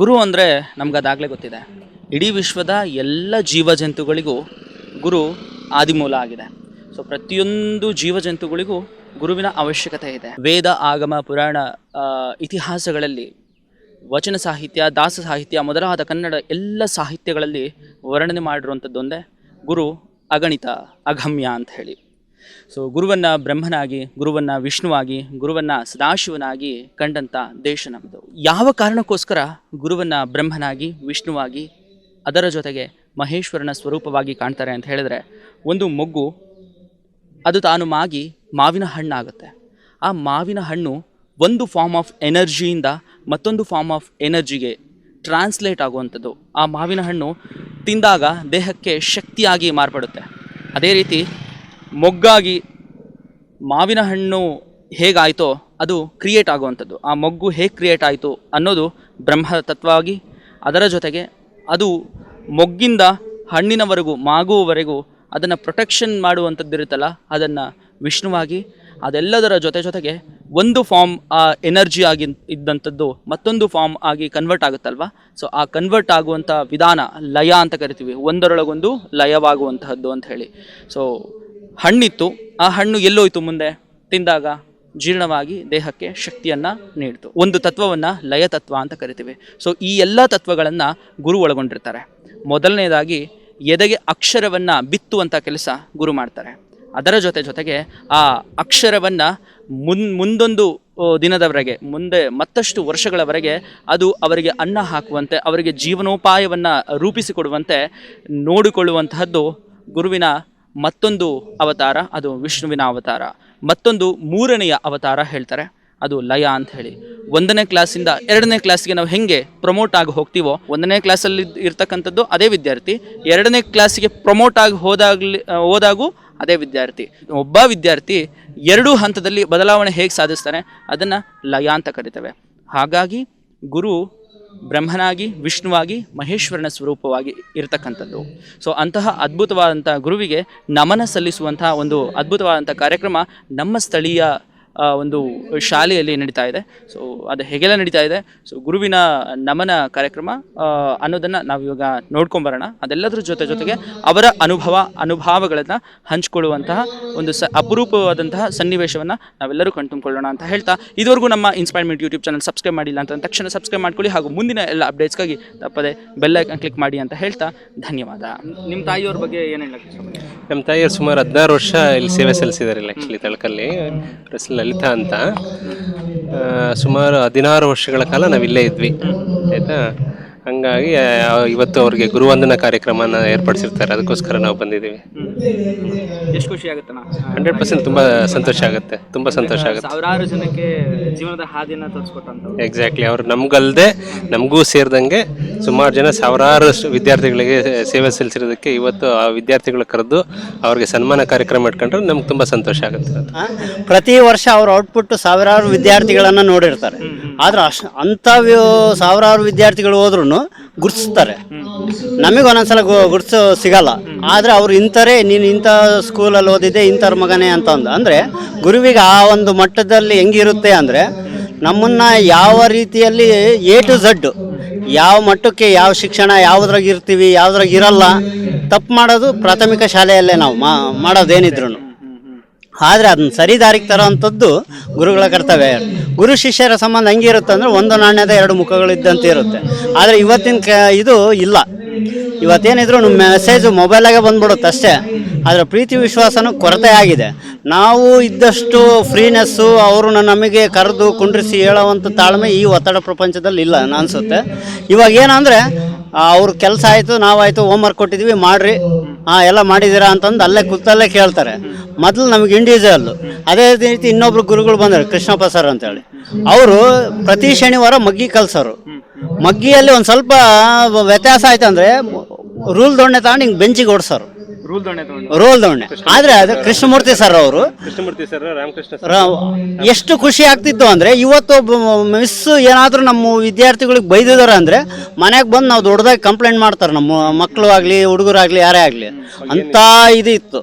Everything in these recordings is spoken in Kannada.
ಗುರು ಅಂದರೆ ನಮ್ಗೆ ಅದಾಗಲೇ ಗೊತ್ತಿದೆ. ಇಡೀ ವಿಶ್ವದ ಎಲ್ಲ ಜೀವಜಂತುಗಳಿಗೂ ಗುರು ಆದಿಮೂಲ ಆಗಿದೆ. ಸೊ ಪ್ರತಿಯೊಂದು ಜೀವಜಂತುಗಳಿಗೂ ಗುರುವಿನ ಅವಶ್ಯಕತೆ ಇದೆ. ವೇದ, ಆಗಮ, ಪುರಾಣ ಇತಿಹಾಸಗಳಲ್ಲಿ, ವಚನ ಸಾಹಿತ್ಯ, ದಾಸ ಸಾಹಿತ್ಯ ಮೊದಲಾದ ಕನ್ನಡ ಎಲ್ಲ ಸಾಹಿತ್ಯಗಳಲ್ಲಿ ವರ್ಣನೆ ಮಾಡಿರುವಂಥದ್ದೊಂದೇ ಗುರು ಅಗಣಿತ, ಅಗಮ್ಯ ಅಂತ ಹೇಳಿ. ಸೊ ಗುರುವನ್ನು ಬ್ರಹ್ಮನಾಗಿ, ಗುರುವನ್ನು ವಿಷ್ಣುವಾಗಿ, ಗುರುವನ್ನು ಸದಾಶಿವನಾಗಿ ಕಂಡಂಥ ದೇಶ ನಮ್ಮದು ಯಾವ ಕಾರಣಕ್ಕೋಸ್ಕರ ಗುರುವನ್ನು ಬ್ರಹ್ಮನಾಗಿ, ವಿಷ್ಣುವಾಗಿ, ಅದರ ಜೊತೆಗೆ ಮಹೇಶ್ವರನ ಸ್ವರೂಪವಾಗಿ ಕಾಣ್ತಾರೆ ಅಂತ ಹೇಳಿದ್ರೆ, ಒಂದು ಮೊಗ್ಗು ಅದು ತಾನು ಮಾಗಿ ಮಾವಿನ ಹಣ್ಣಾಗುತ್ತೆ. ಆ ಮಾವಿನ ಹಣ್ಣು ಒಂದು ಫಾರ್ಮ್ ಆಫ್ ಎನರ್ಜಿಯಿಂದ ಮತ್ತೊಂದು ಫಾರ್ಮ್ ಆಫ್ ಎನರ್ಜಿಗೆ ಟ್ರಾನ್ಸ್ಲೇಟ್ ಆಗುವಂಥದ್ದು. ಆ ಮಾವಿನ ಹಣ್ಣು ತಿಂದಾಗ ದೇಹಕ್ಕೆ ಶಕ್ತಿಯಾಗಿ ಮಾರ್ಪಡುತ್ತೆ. ಅದೇ ರೀತಿ ಮೊಗ್ಗಾಗಿ ಮಾವಿನ ಹಣ್ಣು ಹೇಗಾಯಿತೋ ಅದು ಕ್ರಿಯೇಟ್ ಆಗುವಂಥದ್ದು. ಆ ಮೊಗ್ಗು ಹೇಗೆ ಕ್ರಿಯೇಟ್ ಆಯಿತು ಅನ್ನೋದು ಬ್ರಹ್ಮ ತತ್ವವಾಗಿ ಅದರ ಜೊತೆಗೆ ಅದು ಮೊಗ್ಗಿಂದ ಹಣ್ಣಿನವರೆಗೂ, ಮಾಗುವವರೆಗೂ ಅದನ್ನು ಪ್ರೊಟೆಕ್ಷನ್ ಮಾಡುವಂಥದ್ದು ಇರುತ್ತಲ್ಲ ಅದನ್ನು ವಿಷ್ಣುವಾಗಿ ಅದೆಲ್ಲದರ ಜೊತೆ ಜೊತೆಗೆ ಒಂದು ಫಾರ್ಮ್ ಆ ಎನರ್ಜಿ ಆಗಿ ಇದ್ದಂಥದ್ದು ಮತ್ತೊಂದು ಫಾರ್ಮ್ ಆಗಿ ಕನ್ವರ್ಟ್ ಆಗುತ್ತಲ್ವ? ಸೊ ಆ ಕನ್ವರ್ಟ್ ಆಗುವಂಥ ವಿಧಾನ ಲಯ ಅಂತ ಕರಿತೀವಿ. ಒಂದರೊಳಗೊಂದು ಲಯವಾಗುವಂತಹದ್ದು ಅಂತ ಹೇಳಿ. ಸೊ ಹಣ್ಣಿತ್ತು. ಆ ಹಣ್ಣು ಎಲ್ಲೋಯ್ತು ಮುಂದೆ. ತಿಂದಾಗ ಜೀರ್ಣವಾಗಿ ದೇಹಕ್ಕೆ ಶಕ್ತಿಯನ್ನು ನೀಡಿತು. ಒಂದು ತತ್ವವನ್ನು ಲಯ ತತ್ವ ಅಂತ ಕರಿತೀವಿ. ಸೊ ಈ ಎಲ್ಲ ತತ್ವಗಳನ್ನು ಗುರು ಒಳಗೊಂಡಿರ್ತಾರೆ. ಮೊದಲನೇದಾಗಿ ಎದೆಗೆ ಅಕ್ಷರವನ್ನು ಬಿತ್ತುವಂಥ ಕೆಲಸ ಗುರು ಮಾಡ್ತಾರೆ. ಅದರ ಜೊತೆ ಜೊತೆಗೆ ಆ ಅಕ್ಷರವನ್ನು ಮುನ್, ಮುಂದೊಂದು ದಿನದವರೆಗೆ, ಮುಂದೆ ಮತ್ತಷ್ಟು ವರ್ಷಗಳವರೆಗೆ ಅದು ಅವರಿಗೆ ಅನ್ನ ಹಾಕುವಂತೆ, ಅವರಿಗೆ ಜೀವನೋಪಾಯವನ್ನು ರೂಪಿಸಿಕೊಡುವಂತೆ ನೋಡಿಕೊಳ್ಳುವಂತಹದ್ದು ಗುರುವಿನ ಮತ್ತೊಂದು ಅವತಾರ, ಅದು ವಿಷ್ಣುವಿನ ಅವತಾರ. ಮತ್ತೊಂದು ಮೂರನೆಯ ಅವತಾರ ಹೇಳ್ತಾರೆ, ಅದು ಲಯ ಅಂತ ಹೇಳಿ. ಒಂದನೇ ಕ್ಲಾಸಿಂದ ಎರಡನೇ ಕ್ಲಾಸ್ಗೆ ನಾವು ಹೆಂಗೆ ಪ್ರಮೋಟ್ ಆಗಿ ಹೋಗ್ತೀವೋ, ಒಂದನೇ ಕ್ಲಾಸಲ್ಲಿ ಇರ್ತಕ್ಕಂಥದ್ದು ಅದೇ ವಿದ್ಯಾರ್ಥಿ. ಎರಡನೇ ಕ್ಲಾಸಿಗೆ ಪ್ರಮೋಟ್ ಆಗಿ ಹೋದಾಗ್ಲಿ ಹೋದಾಗೂ ಅದೇ ವಿದ್ಯಾರ್ಥಿ. ಒಬ್ಬ ವಿದ್ಯಾರ್ಥಿ ಎರಡೂ ಹಂತದಲ್ಲಿ ಬದಲಾವಣೆ ಹೇಗೆ ಸಾಧಿಸ್ತಾನೆ, ಅದನ್ನು ಲಯ ಅಂತ ಕರಿತೇವೆ. ಹಾಗಾಗಿ ಗುರು ಬ್ರಹ್ಮನಾಗಿ, ವಿಷ್ಣುವಾಗಿ, ಮಹೇಶ್ವರನ ಸ್ವರೂಪವಾಗಿ ಇರತಕ್ಕಂಥದ್ದು. ಸೊ ಅಂತಹ ಅದ್ಭುತವಾದಂಥ ಗುರುವಿಗೆ ನಮನ ಸಲ್ಲಿಸುವಂತಹ ಒಂದು ಅದ್ಭುತವಾದಂಥ ಕಾರ್ಯಕ್ರಮ ನಮ್ಮ ಸ್ಥಳೀಯ ಒಂದು ಶಾಲೆಯಲ್ಲಿ ನಡೀತಾ ಇದೆ. ಸೊ ಅದು ಹೇಗೆಲ್ಲ ನಡೀತಾ ಇದೆ? ಸೊ ಗುರುವಿನ ನಮನ ಕಾರ್ಯಕ್ರಮ ಅನ್ನೋದನ್ನ ನಾವು ಇವಾಗ ನೋಡ್ಕೊಂಬರೋಣ. ಅದೆಲ್ಲದರ ಜೊತೆ ಜೊತೆಗೆ ಅವರ ಅನುಭವ, ಅನುಭವಗಳನ್ನು ಹಂಚಿಕೊಳ್ಳುವಂತಹ ಒಂದು ಸ, ಅಪರೂಪವಾದಂತಹ ಸನ್ನಿವೇಶವನ್ನು ನಾವೆಲ್ಲರೂ ಕಣ್ತುಂಬಿಕೊಳ್ಳೋಣ ಅಂತ ಹೇಳ್ತಾ, ಇದುವರೆಗೂ ನಮ್ಮ ಇನ್ಸ್ಪೈರ್ಮೆಂಟ್ ಯೂಟ್ಯೂಬ್ ಚಾನಲ್ ಸಬ್ಸ್ಕ್ರೈಬ್ ಮಾಡಿಲ್ಲ ಅಂತ ತಕ್ಷಣ ಸಬ್ಸ್ಕ್ರೈಬ್ ಮಾಡ್ಕೊಳ್ಳಿ ಹಾಗೂ ಮುಂದಿನ ಎಲ್ಲ ಅಪ್ಡೇಟ್ಸ್ಗಾಗಿ ತಪ್ಪದೆ ಬೆಲ್ ಐಕನ್ ಕ್ಲಿಕ್ ಮಾಡಿ ಅಂತ ಹೇಳ್ತಾ, ಧನ್ಯವಾದ. ನಿಮ್ಮ ತಾಯಿಯವ್ರ ಬಗ್ಗೆ ಏನು ಹೇಳಕ್ಕೆ? ನಮ್ಮ ತಾಯಿಯವರು ಸುಮಾರು ಹದಿನಾರು ವರ್ಷ ಇಲ್ಲಿ ಸೇವೆ ಸಲ್ಲಿಸಿದ್ದಾರೆ ಇಲ್ಲಿ ಆ್ಯಕ್ಚುಲಿ ತಳಕಲ್ಲಿ. ಲಲಿತಾ ಅಂತ ಸುಮಾರು ಹದಿನಾರು ವರ್ಷಗಳ ಕಾಲ ನಾವಿಲ್ಲೇ ಇದ್ವಿ, ಆಯಿತಾ? ಹಂಗಾಗಿ ಇವತ್ತು ಅವ್ರಿಗೆ ಗುರುವಂದನ ಕಾರ್ಯಕ್ರಮನ ಏರ್ಪಡಿಸಿರ್ತಾರೆ, ಅದಕ್ಕೋಸ್ಕರ ನಾವು ಬಂದಿದ್ದೀವಿ. ಎಷ್ಟು ಖುಷಿ ಆಗುತ್ತಣ್ಣ ಹಂಡ್ರೆಡ್ ಪರ್ಸೆಂಟ್ ತುಂಬಾ ಸಂತೋಷ ಆಗುತ್ತೆ ತುಂಬ ಸಂತೋಷ ಆಗುತ್ತೆ. ಸಾವಿರಾರು ಜನಕ್ಕೆ ಜೀವನದ ಹಾದಿಯನ್ನ ತೋರಿಸ್ಕೊಟ್ಟಂತ ಎಕ್ಸಾಕ್ಟ್ಲಿ ಅವ್ರು ನಮ್ಗಲ್ದೆ ನಮಗೂ ಸೇರಿದಂಗೆ ಸುಮಾರು ಜನ ಸಾವಿರಾರು ಸ್- ವಿದ್ಯಾರ್ಥಿಗಳಿಗೆ ಸೇವೆ ಸಲ್ಲಿಸಿರೋದಕ್ಕೆ ಇವತ್ತು ಆ ವಿದ್ಯಾರ್ಥಿಗಳು ಕರೆದು ಅವ್ರಿಗೆ ಸನ್ಮಾನ ಕಾರ್ಯಕ್ರಮ ಇಟ್ಕೊಂಡ್ರೆ ನಮ್ಗೆ ತುಂಬಾ ಸಂತೋಷ ಆಗುತ್ತೆ. ಅದು. ಆ? ಪ್ರತಿ ವರ್ಷ ಅವ್ರ ಔಟ್ಪುಟ್ ಸಾವಿರಾರು ವಿದ್ಯಾರ್ಥಿಗಳನ್ನ ನೋಡಿರ್ತಾರೆ. ಆದ್ರೆ ಅಂತ ಅಂಥ ಸಾವಿರಾರು ವಿದ್ಯಾರ್ಥಿಗಳು ಹೋದ್ರೂ ಗುರ್ತಿಸ್ತಾರೆ. ನಮಗೆ ಒಂದೊಂದ್ಸಲ ಗು- ಗುರ್ತು ಸಿಗಲ್ಲ. ಆದ್ರೆ ಅವ್ರು ಇಂಥರೇ ನೀನು ಇಂಥ ಸ್ಕೂಲಲ್ಲಿ ಓದಿದ್ದೆ, ಇಂಥವ್ರ ಮಗನೇ ಅಂತ ಒಂದು ಅಂದರೆ ಗುರುವಿಗೆ ಆ ಒಂದು ಮಟ್ಟದಲ್ಲಿ ಹೆಂಗಿರುತ್ತೆ ಅಂದರೆ ನಮ್ಮನ್ನು ಯಾವ ರೀತಿಯಲ್ಲಿ ಎ ಟು ಝಡ್ ಯಾವ ಮಟ್ಟಕ್ಕೆ ಯಾವ ಶಿಕ್ಷಣ, ಯಾವುದ್ರಾಗ ಇರ್ತೀವಿ, ಯಾವುದ್ರಾಗ ಇರಲ್ಲ, ತಪ್ಪು ಮಾಡೋದು ಪ್ರಾಥಮಿಕ ಶಾಲೆಯಲ್ಲೇ ನಾವು ಮಾ ಮಾಡೋದೇನಿದ್ರು ಆದರೆ ಅದನ್ನ ಸರಿ ದಾರಿಗೆ ತರೋವಂಥದ್ದು ಗುರುಗಳ ಕರ್ತವ್ಯ. ಗುರು ಶಿಷ್ಯರ ಸಂಬಂಧ ಹೆಂಗಿರುತ್ತೆ ಅಂದರೆ ಒಂದು ನಾಣ್ಯದ ಎರಡು ಮುಖಗಳಿದ್ದಂತೆ ಇರುತ್ತೆ. ಆದರೆ ಇವತ್ತಿನ ಕ, ಇದು ಇಲ್ಲ. ಇವತ್ತೇನಿದ್ರು ಮೆಸೇಜು ಮೊಬೈಲಾಗೆ ಬಂದ್ಬಿಡುತ್ತೆ ಅಷ್ಟೇ. ಆದರೆ ಪ್ರೀತಿ ವಿಶ್ವಾಸನೂ ಕೊರತೆ ಆಗಿದೆ. ನಾವು ಇದ್ದಷ್ಟು ಫ್ರೀನೆಸ್ಸು ಅವರು ನಮಗೆ ಕರೆದು ಕುಂಡ್ರಿಸಿ ಹೇಳೋವಂಥ ತಾಳ್ಮೆ ಈ ಒತ್ತಡ ಪ್ರಪಂಚದಲ್ಲಿ ಇಲ್ಲ ಅನಿಸುತ್ತೆ. ಇವಾಗ ಏನಂದರೆ ಅವ್ರ ಕೆಲಸ ಆಯಿತು, ನಾವಾಯಿತು ಹೋಮ್ವರ್ಕ್ ಕೊಟ್ಟಿದ್ವಿ, ಮಾಡ್ರಿ. ಹಾಂ ಎಲ್ಲ ಮಾಡಿದ್ದೀರಾ ಅಂತಂದು ಅಲ್ಲೇ ಕೂತಲ್ಲೇ ಕೇಳ್ತಾರೆ. ಮೊದಲು ನಮಗೆ ಇಂಡಿವಿಜುವಲ್ ಅದೇ ರೀತಿ ಇನ್ನೊಬ್ರು ಗುರುಗಳು ಬಂದರು, ಕೃಷ್ಣಪ್ಪ ಸರ್ ಅಂತೇಳಿ. ಅವರು ಪ್ರತಿ ಶನಿವಾರ ಮಗ್ಗಿ ಕಲ್ಸೋರು. ಮಗ್ಗಿಯಲ್ಲಿ ಒಂದು ಸ್ವಲ್ಪ ವ್ಯತ್ಯಾಸ ಆಯ್ತು ಅಂದರೆ ರೂಲ್ ದೊಣ್ಣೆ ತಗೊಂಡು ಹಿಂಗೆ ಬೆಂಚಿಗೆ ಓಡಿಸೋರು. ರೂಲ್ ದೊಣ್ಣೆ ತಗೊಂಡು. ರೋಲ್ ಆದರೆ ಅದು ಕೃಷ್ಣಮೂರ್ತಿ ಸರ್ ಅವರು. ಕೃಷ್ಣಮೂರ್ತಿ ಸರ್ ರಾಮಕೃಷ್ಣ ಎಷ್ಟು ಖುಷಿ ಆಗ್ತಿತ್ತು ಅಂದರೆ ಇವತ್ತು ಮಿಸ್ ಏನಾದರೂ ನಮ್ಮ ವಿದ್ಯಾರ್ಥಿಗಳಿಗೆ ಬೈದಿದ್ದಾರೆ ಅಂದರೆ ಮನೆಗೆ ಬಂದು ನಾವು ದೊಡ್ಡದಾಗಿ ಕಂಪ್ಲೇಂಟ್ ಮಾಡ್ತಾರೆ. ನಮ್ಮ ಮಕ್ಕಳು ಆಗಲಿ ಹುಡುಗರಾಗಲಿ ಯಾರೇ ಆಗಲಿ. ಅಂತ ಇದು ಇತ್ತು.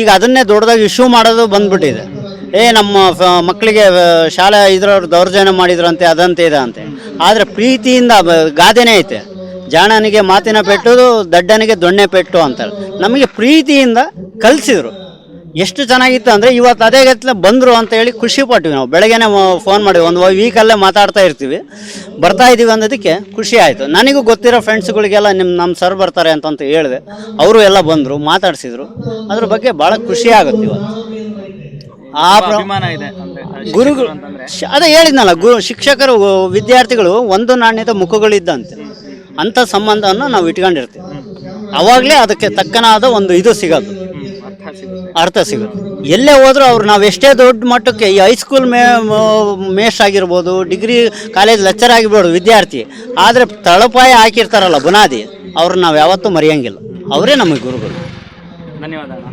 ಈಗ ಅದನ್ನೇ ದೊಡ್ಡದಾಗಿ ಇಶ್ಯೂ ಮಾಡೋದು ಬಂದ್ಬಿಟ್ಟಿದೆ. ಏ ನಮ್ಮ ಮಕ್ಕಳಿಗೆ ಶಾಲೆ ಇದ್ರವ್ರು ದೌರ್ಜನ್ಯ ಮಾಡಿದ್ರಂತೆ ಅದಂತೆ ಇದಂತೆ. ಆದ್ರೆ ಪ್ರೀತಿಯಿಂದ ಗಾದೆನೇ ಐತೆ. ಜಾಣನಿಗೆ ಮಾತಿನ ಪೆಟ್ಟು ದಡ್ಡನಿಗೆ ದೊಣ್ಣೆ ಪೆಟ್ಟು ಅಂತಾರೆ. ನಮಗೆ ಪ್ರೀತಿಯಿಂದ ಕಲಿಸಿದ್ರು. ಎಷ್ಟು ಚೆನ್ನಾಗಿತ್ತು ಅಂದರೆ ಇವತ್ತು ಅದೇ ಗತ್ಲೆ ಬಂದರು ಅಂತ ಹೇಳಿ ಖುಷಿ ಪಟ್ವಿ ನಾವು. ಬೆಳಗ್ಗೆನೇ ಫೋನ್ ಮಾಡಿವಿ ಒಂದು ವೀಕಲ್ಲೇ ಮಾತಾಡ್ತಾ ಇರ್ತೀವಿ. ಬರ್ತಾ ಇದ್ದೀವಿ ಅನ್ನೋದಕ್ಕೆ ಖುಷಿ ಆಯಿತು. ನನಗೂ ಗೊತ್ತಿರೋ ಫ್ರೆಂಡ್ಸ್ಗಳಿಗೆಲ್ಲ ನಿಮ್ಮ ನಮ್ಮ ಸರ್ ಬರ್ತಾರೆ ಅಂತಂತ ಹೇಳಿದೆ. ಅವರು ಎಲ್ಲ ಬಂದರು ಮಾತಾಡಿಸಿದ್ರು. ಅದ್ರ ಬಗ್ಗೆ ಭಾಳ ಖುಷಿ ಆಗುತ್ತೆ ಇವತ್ತು. ಆ ಪ್ರಮಾಣ ಅಭಿಮಾನ ಇದೆ ಗುರುಗಳು ಅದೇ ಹೇಳಿದ್ನಲ್ಲ ಗುರು ಶಿಕ್ಷಕರು ವಿದ್ಯಾರ್ಥಿಗಳು ಒಂದು ನಾಣ್ಯದ ಮುಖಗಳಿದ್ದಂತೆ. ಅಂಥ ಸಂಬಂಧವನ್ನು ನಾವು ಇಟ್ಕೊಂಡಿರ್ತೀವಿ. ಅವಾಗಲೇ ಅದಕ್ಕೆ ತಕ್ಕನಾದ ಒಂದು ಇದು ಸಿಗೋದು. ಅರ್ಥ ಸಿಗುತ್ತೆ ಅರ್ಥ ಸಿಗುತ್ತೆ ಎಲ್ಲೇ ಹೋದರೂ ಅವ್ರು ನಾವು ಎಷ್ಟೇ ದೊಡ್ಡ ಮಟ್ಟಕ್ಕೆ ಈ ಹೈಸ್ಕೂಲ್ ಮೇ ಮೇಸ್ಟ್ ಆಗಿರ್ಬೋದು ಡಿಗ್ರಿ ಕಾಲೇಜ್ ಲೆಕ್ಚರ್ ಆಗಿರ್ಬೋದು ವಿದ್ಯಾರ್ಥಿ ಆದರೆ ತಳಪಾಯ ಹಾಕಿರ್ತಾರಲ್ಲ ಬುನಾದಿ ಅವ್ರನ್ನ ನಾವು ಯಾವತ್ತೂ ಮರೆಯಂಗಿಲ್ಲ. ಅವರೇ ನಮಗೆ ಗುರುಗಳು. ಧನ್ಯವಾದ ಅಣ್ಣ.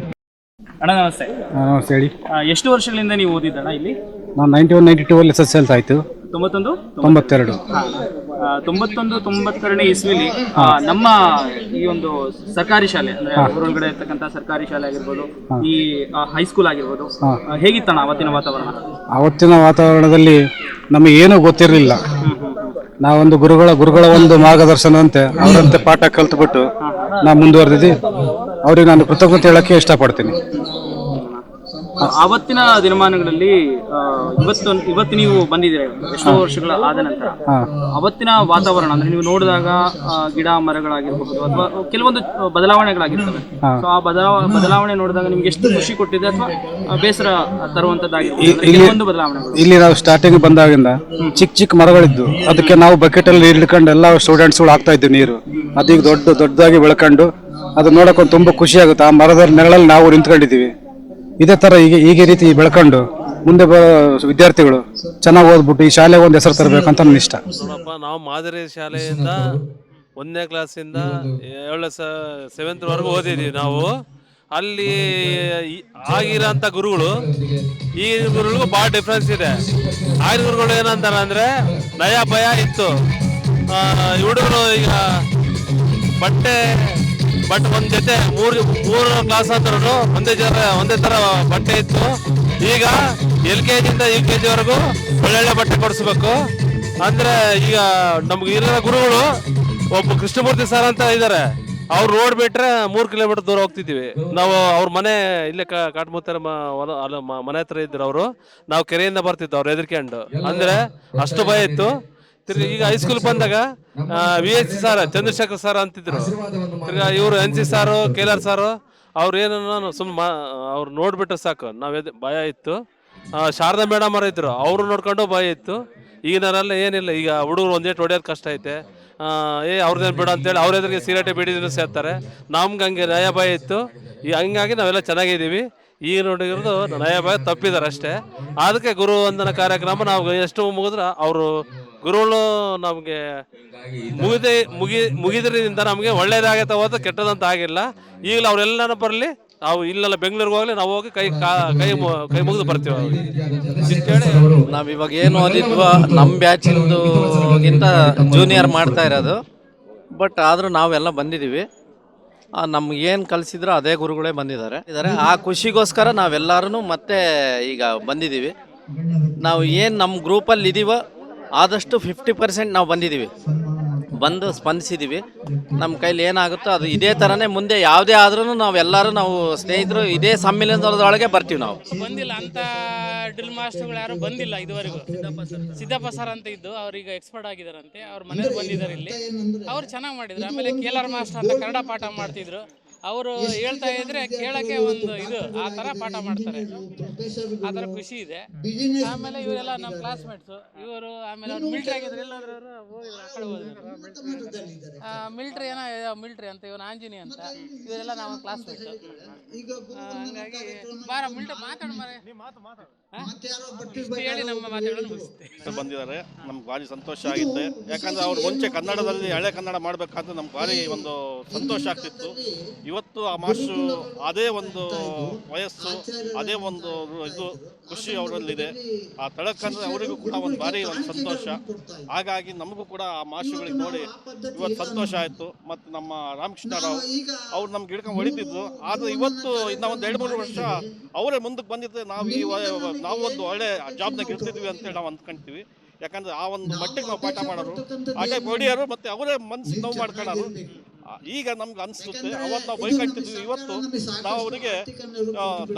ಅಣ್ಣ ನಮಸ್ತೆ. ನಮಸ್ತೆ ಹೇಳಿ. ಎಷ್ಟು ವರ್ಷಗಳಿಂದ ನೀವು ಓದಿದ್ದಣ್ಣ ಇಲ್ಲಿ? ನಾನು ನೈಂಟಿ ಒನ್ ನೈಂಟಿ ಟೂ ಅಲ್ಲಿ ಎಸ್ ಎಸ್ ಎಲ್ ಆಯಿತು. ತೊಂಬತ್ತೊಂದು? ತೊಂಬತ್ತೆರಡು. ಆ, ತೊಂಬತ್ತೊಂದು ತೊಂಬತ್ತೆರಡನೇ ಇಸ್ವಿಲಿ ಆ, ನಮ್ಮ ಈ ಒಂದು ಸರ್ಕಾರಿ ಶಾಲೆ ಅಂದ್ರೆ ಊರೊಳಗಡೆ ಇರ್ತಕ್ಕಂಥ ಸರ್ಕಾರಿ ಶಾಲೆ ಆಗಿರ್ಬೋದು ಈ ಹೈಸ್ಕೂಲ್ ಆಗಿರ್ಬೋದು ಆ, ಹೇಗಿತ್ತಣ್ಣ ಅವತ್ತಿನ ವಾತಾವರಣ? ಅವತ್ತಿನ ವಾತಾವರಣದಲ್ಲಿ ನಮಗೆ ಏನು ಗೊತ್ತಿರಲಿಲ್ಲ. ನಾವೊಂದು ಗುರುಗಳ ಗುರುಗಳ ಒಂದು ಮಾರ್ಗದರ್ಶನದಂತೆ ಅವರಂತೆ ಪಾಠ ಕಲ್ತ್ಬಿಟ್ಟು ನಾ ಮುಂದುವರೆದಿದ್ದೀವಿ ಅವ್ರಿಗೆ ನಾನು ಕೃತಜ್ಞತೆ ಹೇಳಕ್ಕೆ ಇಷ್ಟಪಡ್ತೀನಿ. ಆ, ಆವತ್ತಿನ ದಿನಮಾನಗಳಲ್ಲಿ ಇವತ್ತು ಇವತ್ತು ನೀವು ಬಂದಿದ್ದೀರ ಎಷ್ಟೋ ವರ್ಷಗಳ ಆದ ನಂತರ. ಅವತ್ತಿನ ವಾತಾವರಣ ಅಂದ್ರೆ ನೀವು ನೋಡಿದಾಗ ಗಿಡ ಮರಗಳಾಗಿರಬಹುದು ಅಥವಾ ಕೆಲವೊಂದು ಬದಲಾವಣೆಗಳಾಗಿರ್ತವೆ. ಸೊ ಆ ಬದಲಾವ ಬದಲಾವಣೆ ನೋಡಿದಾಗ ನಿಮ್ಗೆ ಎಷ್ಟು ಖುಷಿ ಕೊಟ್ಟಿದೆ ಅಥವಾ ಬೇಸರ ತರುವಂತದ್ದಾಗಿರ್ಬೋದು ಬದಲಾವಣೆ ಕೆಲವೊಂದು ಬದಲಾವಣೆಗಳು. ಇಲ್ಲಿ ನಾವು ಸ್ಟಾರ್ಟಿಂಗ್ ಬಂದಾಗಿಂದ ಚಿಕ್ಕ ಚಿಕ್ಕ ಮರಗಳಿದ್ದು ಅದಕ್ಕೆ ನಾವು ಬಕೆಟಲ್ಲಿ ನೀರು ಹಿಡ್ಕೊಂಡು ಎಲ್ಲ ಸ್ಟೂಡೆಂಟ್ಸ್ಗಳು ಆಗ್ತಾ ಇದ್ವಿ ನೀರು. ಅದೀಗ ದೊಡ್ಡ ದೊಡ್ಡದಾಗಿ ಬೆಳ್ಕೊಂಡು ಅದು ನೋಡೋಕೆ ತುಂಬಾ ಖುಷಿ ಆಗುತ್ತೆ. ಆ ಮರದ ನೆರಳಲ್ಲಿ ನಾವು ನಿಂತ್ಕೊಂಡಿದ್ದೀವಿ. ಇದೇ ಥರ ಈಗ ಈಗ ರೀತಿ ಬೆಳ್ಕೊಂಡು ಮುಂದೆ ವಿದ್ಯಾರ್ಥಿಗಳು ಚೆನ್ನಾಗಿ ಓದ್ಬಿಟ್ಟು ಈ ಶಾಲೆಗೆ ಒಂದು ಹೆಸರು ತರಬೇಕಂತ ನನ್ನ ಇಷ್ಟ. ನಾವು ಮಾದರಿ ಶಾಲೆಯಿಂದ ಒಂದನೇ ಕ್ಲಾಸಿಂದ ಏಳನೇ ಸ ಸೆವೆಂತ್ವರೆಗೂ ಓದಿದ್ದೀವಿ ನಾವು. ಅಲ್ಲಿ ಈ- ಆಗಿರೋಂಥ ಗುರುಗಳು ಈಗಿನ ಗುರುಗಳಿಗೂ ಭಾಳ ಡಿಫ್ರೆನ್ಸ್ ಇದೆ. ಆಗಿನ ಗುರುಗಳು ಏನಂತಾರೆ ಅಂದರೆ ನಯ ಭಯ ಇತ್ತು. ಹುಡುಗರು ಈಗ ಬಟ್ಟೆ ಬಟ್ ಒಂದ್ ಜೊತೆ ಮೂರು ಮೂರು ಕ್ಲಾಸ್ ಆದ್ರೂ ಒಂದೇ ಜರ ಒಂದೇ ತರ ಬಟ್ಟೆ ಇತ್ತು. ಈಗ ಎಲ್ ಕೆ ಜಿಯಿಂದ ಯು ಕೆ ಜಿವರೆಗೂ ಒಳ್ಳೊಳ್ಳೆ ಬಟ್ಟೆ ಕೊಡಿಸ್ಬೇಕು. ಅಂದ್ರೆ ಈಗ ನಮ್ಗೆ ಇರೋ ಗುರುಗಳು ಒಬ್ಬ ಕೃಷ್ಣಮೂರ್ತಿ ಸರ್ ಅಂತ ಇದ್ದಾರೆ ಅವ್ರು ರೋಡ್ ಬಿಟ್ರೆ ಮೂರು ಕಿಲೋಮೀಟರ್ ದೂರ ಹೋಗ್ತಿದ್ದೀವಿ. ನಾವು ಅವ್ರ ಮನೆ ಇಲ್ಲೇ ಕಾಟ್ಮುತ್ತರ ಮನೆ ಹತ್ರ ಇದ್ರು ಅವರು. ನಾವು ಕೆರೆಯಿಂದ ಬರ್ತಿತ್ತು ಅವ್ರು ಎದ್ರಿಕೊಂಡು. ಅಂದ್ರೆ ಅಷ್ಟು ಭಯ ಇತ್ತು. ತಿರ್ಗಿ ಈಗ ಹೈಸ್ಕೂಲ್ ಬಂದಾಗ V H C sir Chandrashekhar sir ಅಂತಿದ್ರು. ಇವರು ಎನ್ ಸಿ ಸಾರು ಕೇಲರ್ ಸಾರು ಅವ್ರು ಏನನ್ನ ಸುಮ್ಮನೆ ಅವ್ರು ನೋಡ್ಬಿಟ್ರೆ ಸಾಕು. ನಾವ್ ಭಯ ಇತ್ತು. ಶಾರದಾ ಮೇಡಮ್ ಅವ್ರು ಇದ್ರು. ಅವರು ನೋಡ್ಕೊಂಡು ಭಯ ಇತ್ತು. ಈಗಿನವರೆಲ್ಲ ಏನಿಲ್ಲ. ಈಗ ಹುಡುಗರು ಒಂದೇಟ್ ಹೊಡೆಯೋದು ಕಷ್ಟ ಐತೆ. ಏ ಅವ್ರದ್ದೇನು ಬಿಡ ಅಂತೇಳಿ ಅವ್ರ ಎದುರಿಗೆ ಸಿಗರೇಟೆ ಬಿಡಿದ್ರು ಸೇರ್ತಾರೆ ನಮ್ಗೆ ಹಂಗೆ ನಯ ಭಯ ಇತ್ತು. ಈ ಹಂಗಾಗಿ ನಾವೆಲ್ಲ ಚೆನ್ನಾಗಿದ್ದೀವಿ. ಈಗ ನೋಡಿರೋದು ನಯ ಭಯ ತಪ್ಪಿದ್ದಾರೆ ಅಷ್ಟೇ. ಅದಕ್ಕೆ ಗುರು ವಂದನ ಕಾರ್ಯಕ್ರಮ ನಾವು ಎಷ್ಟು ಮುಗಿದ್ರೆ ಅವರು ಗುರುಗಳು ನಮಗೆ ಮುಗಿದ ಮುಗಿ ಮುಗಿದ್ರಿಂದ ನಮಗೆ ಒಳ್ಳೇದಾಗತ್ತೆ ಹೋದ ಕೆಟ್ಟದಂತ ಆಗಿಲ್ಲ. ಈಗಲೂ ಅವರೆಲ್ಲರೂ ಬರಲಿ ನಾವು ಇಲ್ಲೆಲ್ಲ ಬೆಂಗಳೂರಿಗೆ ಹೋಗ್ಲಿ ನಾವು ಹೋಗಿ ಕೈ ಕಾ- ಕೈ ಕೈ ಮುಗಿದು ಬರ್ತೀವಿ ನಾವು ಇವಾಗ ಏನು ಓದಿದ್ವ ನಮ್ಮ ಬ್ಯಾಚಿಂದುಗಿಂತ ಜೂನಿಯರ್ ಮಾಡ್ತಾ ಇರೋದು. ಬಟ್ ಆದರೂ ನಾವೆಲ್ಲ ಬಂದಿದ್ದೀವಿ ನಮ್ಗೆ ಏನು ಕಲಿಸಿದ್ರು ಅದೇ ಗುರುಗಳೇ ಬಂದಿದ್ದಾರೆ. ಇದ್ದಾರೆ ಆ ಖುಷಿಗೋಸ್ಕರ ನಾವೆಲ್ಲರೂ ಮತ್ತೆ ಈಗ ಬಂದಿದ್ದೀವಿ ನಾವು ಏನು ನಮ್ಮ ಗ್ರೂಪಲ್ಲಿ ಇದೀವೋ ಆದಷ್ಟು ಫಿಫ್ಟಿ ಪರ್ಸೆಂಟ್ ನಾವು ಬಂದಿದ್ದೀವಿ ಬಂದು ಸ್ಪಂದಿಸಿದ್ದೀವಿ ನಮ್ಮ ಕೈಲಿ ಏನಾಗುತ್ತೋ ಅದು ಇದೇ ಥರನೇ ಮುಂದೆ ಯಾವುದೇ ಆದ್ರೂ ನಾವೆಲ್ಲರೂ ನಾವು ಸ್ನೇಹಿತರು ಇದೇ ಸಮ್ಮಿಲನದೊಳಗೆ ಬರ್ತೀವಿ ನಾವು. ಬಂದಿಲ್ಲ ಅಂತ ಡ್ರಿಲ್ ಮಾಸ್ಟರ್ಗಳು ಯಾರು ಬಂದಿಲ್ಲ ಇದುವರೆಗೂ. ಸಿದ್ದಪ್ಪ ಸರ್ ಅಂತ ಇದ್ದು ಅವ್ರೀಗ ಎಕ್ಸ್ಪರ್ಟ್ ಆಗಿದಾರಂತೆ ಅವ್ರ ಮನೆಯವ್ರು ಬಂದಿದ್ದಾರೆ ಇಲ್ಲಿ. ಅವ್ರು ಚೆನ್ನಾಗಿ ಮಾಡಿದ್ರು. ಆಮೇಲೆ ಕೇಲರ್ ಮಾಸ್ಟರ್ ಅಂತ ಕನ್ನಡ ಪಾಠ ಮಾಡ್ತಿದ್ರು. ಅವರು ಹೇಳ್ತಾ ಇದ್ರೆ ಕೇಳಕ್ಕೆ ಒಂದು ಇದು ಆ ತರ ಪಾಠ ಮಾಡ್ತಾರೆ. ಆ ತರ ಖುಷಿ ಇದೆ. ಆಮೇಲೆ ಇವರೆಲ್ಲ ನಮ್ಮ ಕ್ಲಾಸ್ಮೇಟ್ಸು ಇವರು ಆಮೇಲೆ ಅವ್ರು ಮಿಲ್ಟ್ರಿ ಆಗಿದ್ರು ಎಲ್ಲಾದ್ರೂ ಮಿಲ್ಟ್ರಿ ಏನೋ ಮಿಲ್ಟ್ರಿ ಅಂತ ಇವನು ಆಂಜಿನಿ ಅಂತ. ಇವರೆಲ್ಲ ನಾವು ಕ್ಲಾಸ್ಮೇಟ್ಸ್ ಹಂಗಾಗಿ ಬಾರ ಮಿಲ್ಟ್ರಿ ಮಾತಾಡ ಮಾರೆ ಹೇಳಿ ನಮ್ಮ ಮಾತುಗಳನ್ನು ಮುಗಿಸ್ತೇವೆ ಬಂದಿದ್ದಾರೆ. ನಮ್ಗೆ ಭಾರಿ ಸಂತೋಷ ಆಗಿದೆ ಯಾಕಂದ್ರೆ ಅವ್ರು ಮುಂಚೆ ಕನ್ನಡದಲ್ಲಿ ಹಳೆ ಕನ್ನಡ ಮಾಡ್ಬೇಕಾದ್ರೆ ನಮ್ಗೆ ಭಾರಿ ಒಂದು ಸಂತೋಷ ಆಗ್ತಿತ್ತು. ಇವತ್ತು ಆ ಮಾಸ್ಟ್ರು ಅದೇ ಒಂದು ವಯಸ್ಸು ಅದೇ ಒಂದು ಇದು ಖುಷಿ ಅವರಲ್ಲಿದೆ. ಆ ತಳಕಂದ್ರೆ ಅವರಿಗೂ ಕೂಡ ಒಂದು ಭಾರಿ ಒಂದು ಸಂತೋಷ. ಹಾಗಾಗಿ ನಮಗೂ ಕೂಡ ಆ ಮಾಸ್ಟ್ರುಗಳಿಗೆ ನೋಡಿ ಇವತ್ತು ಸಂತೋಷ ಆಯಿತು. ಮತ್ತು ನಮ್ಮ ರಾಮಕೃಷ್ಣರಾವ್ ಅವ್ರು ನಮ್ಗೆ ಹಿಡ್ಕೊಂಡು ಹೊಡಿತಿದ್ರು. ಆದ್ರೆ ಇವತ್ತು ಇನ್ನ ಒಂದು ಎರಡು ಮೂರು ವರ್ಷ ಅವರೇ ಮುಂದಕ್ಕೆ ಬಂದಿದ್ರೆ ನಾವು ಈ ನಾವು ಒಂದು ಒಳ್ಳೆ ಜಾಬ್ನಾಗ ಇರ್ತಿದ್ವಿ ಅಂತೇಳಿ ನಾವು ಅಂದ್ಕೊಂತೀವಿ. ಯಾಕಂದ್ರೆ ಆ ಒಂದು ಮಟ್ಟಿಗೆ ನಾವು ಪಾಠ ಮಾಡೋರು ಹಾಗೆ ಹೊಡಿಯೋರು ಮತ್ತೆ ಅವರೇ ಮನ್ಸಿಗೆ ನೋವು ಮಾಡ್ಕೊಳ್ಳೋರು. ಈಗ ನಮ್ಗೆ ಅನಿಸುತ್ತೆ ಅವತ್ತು ನಾವು ಬೈಕಟ್ಟಿದ್ವಿ ಇವತ್ತು ನಾವು ಅವರಿಗೆ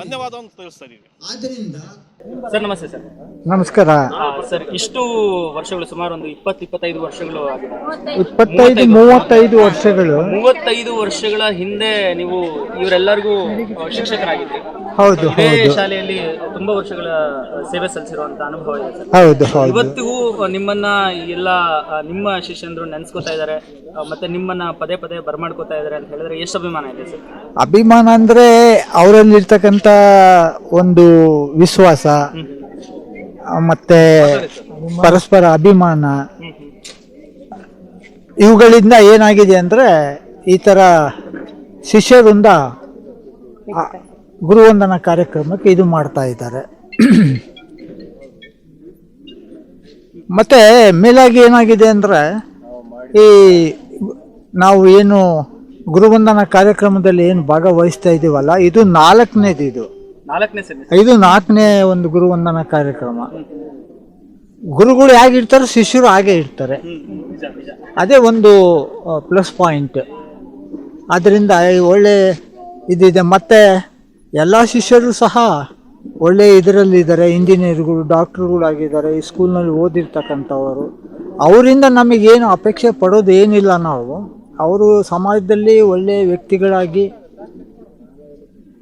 ಧನ್ಯವಾದವನ್ನು ತಿಳಿಸ್ತಾ ಇದೀವಿ ಸರ್ ನಮಸ್ತೆ ಸರ್. ನಮಸ್ಕಾರ. ಸರ್ ಇಷ್ಟು ವರ್ಷಗಳು ಸುಮಾರು ಒಂದು ಇಪ್ಪತ್ತು ಇಪ್ಪತ್ತೈದು ವರ್ಷಗಳು ಆಗಿದೆ. ಇಪ್ಪತ್ತೈದು ಮೂವತ್ತೈದು ವರ್ಷಗಳು. ಮೂವತ್ತೈದು ವರ್ಷಗಳ ಹಿಂದೆ ನೀವು ಇವರೆಲ್ಲರಿಗೂ ಶಿಕ್ಷಕರಾಗಿದ್ದೀರಿ ಶಿಕ್ಷಕರಾಗಿದ್ರಿ. ಹೌದು ಶಾಲೆಯಲ್ಲಿ ತುಂಬಾ ವರ್ಷಗಳ ಸೇವೆ ಸಲ್ಲಿಸಿರುವಂತ ಅನುಭವ ಇದೆ ಸರ್. ಹೌದು ಹೌದು. ಇವತ್ತಿಗೂ ನಿಮ್ಮನ್ನ ಎಲ್ಲ ನಿಮ್ಮ ಶಿಷ್ಯಂದ್ರು ನೆನ್ಸ್ಕೊತಾ ಇದ್ದಾರೆ ಮತ್ತೆ ನಿಮ್ಮನ್ನ ಪದೇ ಪದೇ ಬರ್ಮಾಡ್ಕೋತಾ ಇದ್ದಾರೆ ಅಂತ ಹೇಳಿದ್ರೆ ಎಷ್ಟು ಅಭಿಮಾನ ಇದೆ ಸರ್? ಅಭಿಮಾನ ಅಂದ್ರೆ ಅವರಲ್ಲಿರ್ತಕ್ಕಂಥ ಒಂದು ವಿಶ್ವಾಸ, ಮತ್ತೆ ಪರಸ್ಪರ ಅಭಿಮಾನ. ಇವುಗಳಿಂದ ಏನಾಗಿದೆ ಅಂದ್ರೆ ಈ ತರ ಶಿಷ್ಯರಿಂದ ಗುರುವಂದನಾ ಕಾರ್ಯಕ್ರಮಕ್ಕೆ ಇದು ಮಾಡ್ತಾ ಇದ್ದಾರೆ. ಮತ್ತೆ ಮೇಲಾಗಿ ಏನಾಗಿದೆ ಅಂದ್ರೆ ಈ ನಾವು ಏನು ಗುರುವಂದನ ಕಾರ್ಯಕ್ರಮದಲ್ಲಿ ಏನು ಭಾಗವಹಿಸ್ತಾ ಇದೀವಲ್ಲ ಇದು ನಾಲ್ಕನೇದು ಇದು. ನಾಲ್ಕನೇ ಸಲ ಇದು ನಾಲ್ಕನೇ ಒಂದು ಗುರುವಂದನ ಕಾರ್ಯಕ್ರಮ. ಗುರುಗಳು ಹೇಗಿರ್ತಾರೆ ಶಿಷ್ಯರು ಹಾಗೆ ಇರ್ತಾರೆ. ಅದೇ ಒಂದು ಪ್ಲಸ್ ಪಾಯಿಂಟ್ ಅದರಿಂದ ಒಳ್ಳೆ ಇದಿದೆ. ಮತ್ತೆ ಎಲ್ಲ ಶಿಷ್ಯರು ಸಹ ಒಳ್ಳೆ ಇದರಲ್ಲಿ ಇದ್ದಾರೆ. ಇಂಜಿನಿಯರ್ಗಳು ಡಾಕ್ಟ್ರುಗಳಾಗಿದ್ದಾರೆ ಆಗಿದ್ದಾರೆ. ಈ ಸ್ಕೂಲ್ನಲ್ಲಿ ಓದಿರ್ತಕ್ಕಂಥವರು. ಅವರಿಂದ ನಮಗೇನು ಅಪೇಕ್ಷೆ ಪಡೋದು ಏನಿಲ್ಲ ನಾವು. ಅವರು ಸಮಾಜದಲ್ಲಿ ಒಳ್ಳೆಯ ವ್ಯಕ್ತಿಗಳಾಗಿ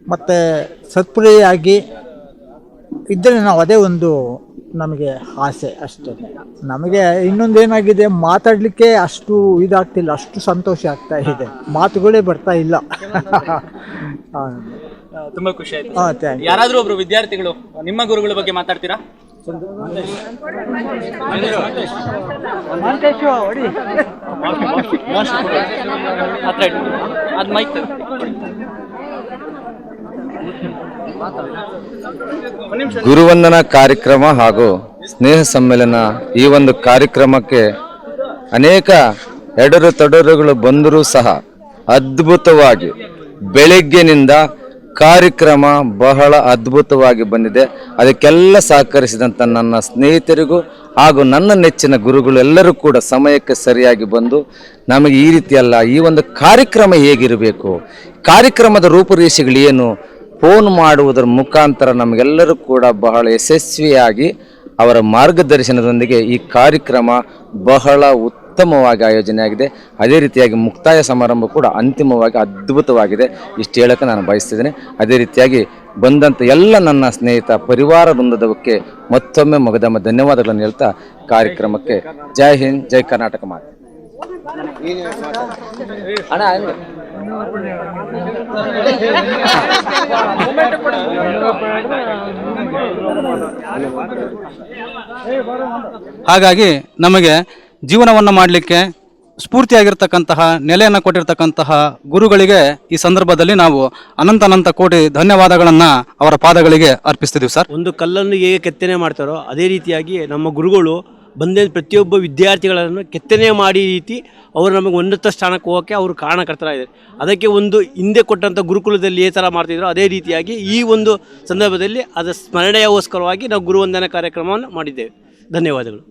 ಮತ್ತು ಸತ್ಪ್ರಿಯಾಗಿ ಇದ್ದರೆ ನಾವು ಅದೇ ಒಂದು ನಮಗೆ ಆಸೆ ಅಷ್ಟೇ. ನಮಗೆ ಇನ್ನೊಂದು ಏನಾಗಿದೆ ಮಾತಾಡಲಿಕ್ಕೆ ಅಷ್ಟು ಇದಾಗ್ತಿಲ್ಲ ಅಷ್ಟು ಸಂತೋಷ ಆಗ್ತಾ ಇದೆ. ಮಾತುಗಳೇ ಬರ್ತಾ ಇಲ್ಲ. ತುಂಬ ಖುಷಿ ಆಯ್ತು. ಯಾರಾದರೂ ಒಬ್ರು ವಿದ್ಯಾರ್ಥಿಗಳು ನಿಮ್ಮ ಗುರುಗಳ ಬಗ್ಗೆ ಮಾತಾಡ್ತೀರಾ. ಗುರುವಂದನಾ ಕಾರ್ಯಕ್ರಮ ಹಾಗೂ ಸ್ನೇಹ ಸಮ್ಮೇಳನ ಈ ಒಂದು ಕಾರ್ಯಕ್ರಮಕ್ಕೆ ಅನೇಕ ಎಡರು ತಡರುಗಳು ಬಂದರೂ ಸಹ ಅದ್ಭುತವಾಗಿ ಬೆಳಗ್ಗಿನಿಂದ ಕಾರ್ಯಕ್ರಮ ಬಹಳ ಅದ್ಭುತವಾಗಿ ಬಂದಿದೆ. ಅದಕ್ಕೆಲ್ಲ ಸಹಕರಿಸಿದಂಥ ನನ್ನ ಸ್ನೇಹಿತರಿಗೂ ಹಾಗೂ ನನ್ನ ನೆಚ್ಚಿನ ಗುರುಗಳು ಎಲ್ಲರೂ ಕೂಡ ಸಮಯಕ್ಕೆ ಸರಿಯಾಗಿ ಬಂದು ನಮಗೆ ಈ ರೀತಿಯಲ್ಲ ಈ ಒಂದು ಕಾರ್ಯಕ್ರಮ ಹೇಗಿರಬೇಕು, ಕಾರ್ಯಕ್ರಮದ ರೂಪುರೇಷೆಗಳೇನು, ಫೋನ್ ಮಾಡುವುದರ ಮುಖಾಂತರ ನಮಗೆಲ್ಲರೂ ಕೂಡ ಬಹಳ ಯಶಸ್ವಿಯಾಗಿ ಅವರ ಮಾರ್ಗದರ್ಶನದೊಂದಿಗೆ ಈ ಕಾರ್ಯಕ್ರಮ ಬಹಳ ಉತ್ತಮವಾಗಿ ಆಯೋಜನೆ ಆಗಿದೆ. ಅದೇ ರೀತಿಯಾಗಿ ಮುಕ್ತಾಯ ಸಮಾರಂಭ ಕೂಡ ಅಂತಿಮವಾಗಿ ಅದ್ಭುತವಾಗಿದೆ. ಇಷ್ಟು ಹೇಳಕ್ಕೆ ನಾನು ಬಯಸ್ತಿದ್ದೇನೆ. ಅದೇ ರೀತಿಯಾಗಿ ಬಂದಂಥ ಎಲ್ಲ ನನ್ನ ಸ್ನೇಹಿತ ಪರಿವಾರ ವೃಂದದಕ್ಕೆ ಮತ್ತೊಮ್ಮೆ ಮಗದಮ್ಮ ಧನ್ಯವಾದಗಳನ್ನು ಹೇಳ್ತಾ ಕಾರ್ಯಕ್ರಮಕ್ಕೆ ಜೈ ಹಿಂದ್, ಜೈ ಕರ್ನಾಟಕ ಮಾತು. ಹಾಗಾಗಿ ನಮಗೆ ಜೀವನವನ್ನು ಮಾಡಲಿಕ್ಕೆ ಸ್ಫೂರ್ತಿಯಾಗಿರ್ತಕ್ಕಂತಹ, ನೆಲೆಯನ್ನು ಕೊಟ್ಟಿರ್ತಕ್ಕಂತಹ ಗುರುಗಳಿಗೆ ಈ ಸಂದರ್ಭದಲ್ಲಿ ನಾವು ಅನಂತ ಅನಂತ ಕೋಟಿ ಧನ್ಯವಾದಗಳನ್ನು ಅವರ ಪಾದಗಳಿಗೆ ಅರ್ಪಿಸ್ತಿದ್ದೀವಿ ಸರ್. ಒಂದು ಕಲ್ಲನ್ನು ಹೇಗೆ ಕೆತ್ತನೆ ಮಾಡ್ತಾರೋ ಅದೇ ರೀತಿಯಾಗಿ ನಮ್ಮ ಗುರುಗಳು ಬಂದ ಪ್ರತಿಯೊಬ್ಬ ವಿದ್ಯಾರ್ಥಿಗಳನ್ನು ಕೆತ್ತನೆ ಮಾಡಿ ರೀತಿ ಅವರು ನಮಗೆ ಉನ್ನತ ಸ್ಥಾನಕ್ಕೆ ಹೋಗೋಕ್ಕೆ ಅವರು ಕಾರಣಕರ್ತರಾಗಿದ್ದಾರೆ. ಅದಕ್ಕೆ ಒಂದು ಹಿಂದೆ ಕೊಟ್ಟಂಥ ಗುರುಕುಲದಲ್ಲಿ ಏ ಥರ ಮಾಡ್ತಿದ್ರು. ಅದೇ ರೀತಿಯಾಗಿ ಈ ಒಂದು ಸಂದರ್ಭದಲ್ಲಿ ಅದರ ಸ್ಮರಣೆಗೋಸ್ಕರವಾಗಿ ನಾವು ಗುರುವಂದನ ಕಾರ್ಯಕ್ರಮವನ್ನು ಮಾಡಿದ್ದೇವೆ. ಧನ್ಯವಾದಗಳು.